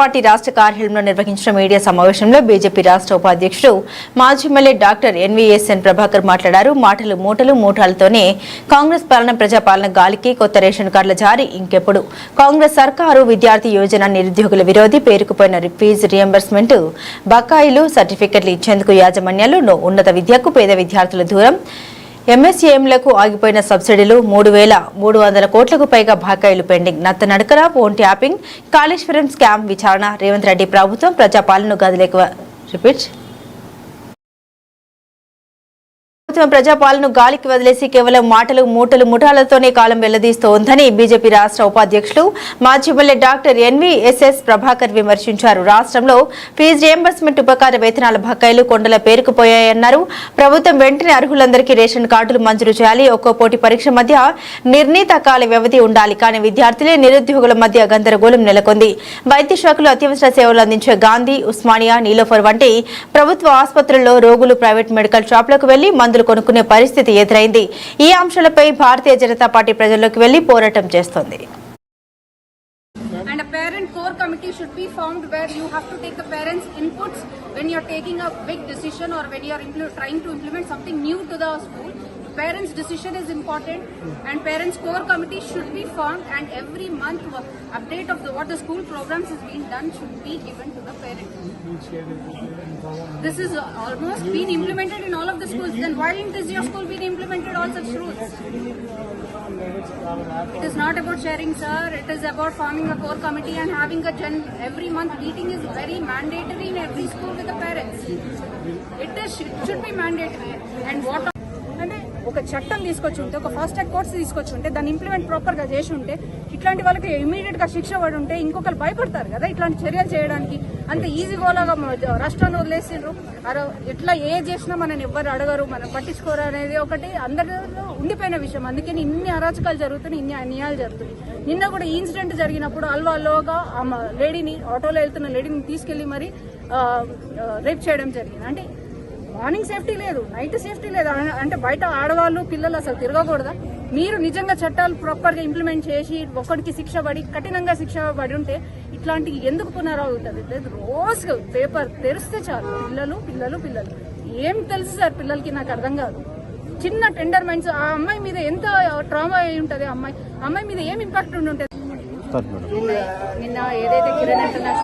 Party రాష్ట్ర కార్యాలయంలో నిర్వహించిన మీడియా సమావేశంలో బీజేపీ రాష్ట్ర ఉపాధ్యక్షుడు మాజీ ఎమ్మెల్యే డాక్టర్ ఎన్వీఎస్ఎన్ ప్రభాకర్ మాట్లాడారు. మాటలు మూటలు మూటాలతోనే కాంగ్రెస్ పాలన ప్రజాపాలన గాలికి కొత్త రేషన్ కార్డుల జారీ ఇంకెప్పుడు. కాంగ్రెస్ సర్కారు విద్యార్థి యోజన నిరుద్యోగుల విరోధి పేరుకుపోయిన ఫీజు రియంబర్స్మెంట్. బకాయిలు సర్టిఫికెట్లు ఇచ్చేందుకు యాజమాన్యాలు ఉన్నత విద్యకు పేద విద్యార్థుల దూరం. ఎంఎస్ఏఎంలకు ఆగిపోయిన సబ్సిడీలు మూడు వేల మూడు వందల కోట్లకు పైగా బకాయిలు పెండింగ్. నత్తనడకర ఫోన్ ట్యాపింగ్ కాళేశ్వరం స్కామ్ విచారణ. రేవంత్ రెడ్డి ప్రభుత్వం ప్రజాపాలన గదిలేక రిపీట్. ప్రభుత్వం ప్రజాపాలను గాలికి వదిలేసి కేవలం మాటలు మూటలు ముఠాలతోనే కాలం వెల్లదీస్తోందని బీజేపీ రాష్ట్ర ఉపాధ్యక్షులు మాజీ ఎమ్మెల్యే డాక్టర్ ఎన్వీఎస్ఎస్ ప్రభాకర్ విమర్శించారు. రాష్ట్రంలో ఫీజు రియంబర్స్మెంట్ ఉపకార వేతనాల బకాయిలు కొండల పేరుకుపోయాయన్నారు ప్రభుత్వం వెంటనే అర్హులందరికీ రేషన్ కార్డులు మంజూరు చేయాలి. ఒక్కో పోటీ పరీక్ష మధ్య నిర్ణీత కాల వ్యవధి ఉండాలి. కానీ విద్యార్థులే నిరుద్యోగుల మధ్య గందరగోళం నెలకొంది. వైద్య శాఖలో అత్యవసర సేవలు అందించే గాంధీ ఉస్మానియా నీలోఫర్ వంటి ప్రభుత్వ ఆసుపత్రుల్లో రోగులు ప్రైవేట్ మెడికల్ షాపులకు వెళ్ళి మందులు కొనుక్కునే పరిస్థితి ఎదురైంది ఈ అంశాలపై భారతీయ జనతా పార్టీ ప్రజల్లోకి వెళ్ళి పోరాటం చేస్తోంది And a parent core committee should be formed where you have to take the parents' inputs when you're taking a big decision or when you're trying to implement something new to the school. Parents' decision is important, and parents' core committee should be formed. And every month, update of the, what the school programs is being done should be given to. This is almost been implemented in all of the schools. Then why didn't this your school been implemented all such rules? It is not about sharing, sir. It is about forming a core committee and having a gen every month meeting is very mandatory in every school with the parents. It is it should be mandatory. And what ఒక చట్టం తీసుకొచ్చి ఉంటే ఒక fast track course తీసుకొచ్చి ఉంటే దాన్ని implement ప్రాపర్గా చేసి ఉంటే ఇట్లాంటి వాళ్ళకి ఇమీడియట్గా శిక్ష పడి ఉంటే ఇంకొకరు భయపడతారు కదా ఇట్లాంటి చర్యలు చేయడానికి. అంత ఈజీ గోలాగా రాష్ట్రాన్ని వదిలేసిండ్రు. అరే ఎట్లా ఏ చేసినా మనని ఎవ్వరు అడగరు మనం పట్టించుకోరు అనేది ఒకటి. అందరిలో ఉండిపోయిన విషయం. అందుకని ఇన్ని అరాచకాలు జరుగుతున్నాయి ఇన్ని అన్యాయాలు జరుగుతున్నాయి. నిన్న కూడా ఈ ఇన్సిడెంట్ జరిగినప్పుడు అల్వాలోగా ఆ లేడీని ఆటోలో వెళ్తున్న లేడీని తీసుకెళ్ళి మరి రేప్ చేయడం జరిగింది. అంటే మార్నింగ్ సేఫ్టీ లేదు నైట్ సేఫ్టీ లేదు. అంటే బయట ఆడవాళ్ళు పిల్లలు అసలు తిరగకూడదా? మీరు నిజంగా చట్టాలు ప్రాపర్గా ఇంప్లిమెంట్ చేసి ఒకరికి శిక్ష పడి కఠినంగా శిక్ష పడి ఉంటే ఇట్లాంటి ఎందుకు పునరావుతుంది? లేదు రోజు పేపర్ తెరిస్తే చాలు. పిల్లలు పిల్లలు పిల్లలు. ఏం తెలుసు సార్ పిల్లలకి? నాకు అర్థం కాదు. చిన్న టెండర్ మైండ్స్ ఆ అమ్మాయి మీద ఎంత ట్రామా అయి ఉంటది ఆ అమ్మాయి? అమ్మాయి మీద ఏం ఇంపాక్ట్ ఉండి ఉంటుంది నిన్న ఏదైతే కిరణ్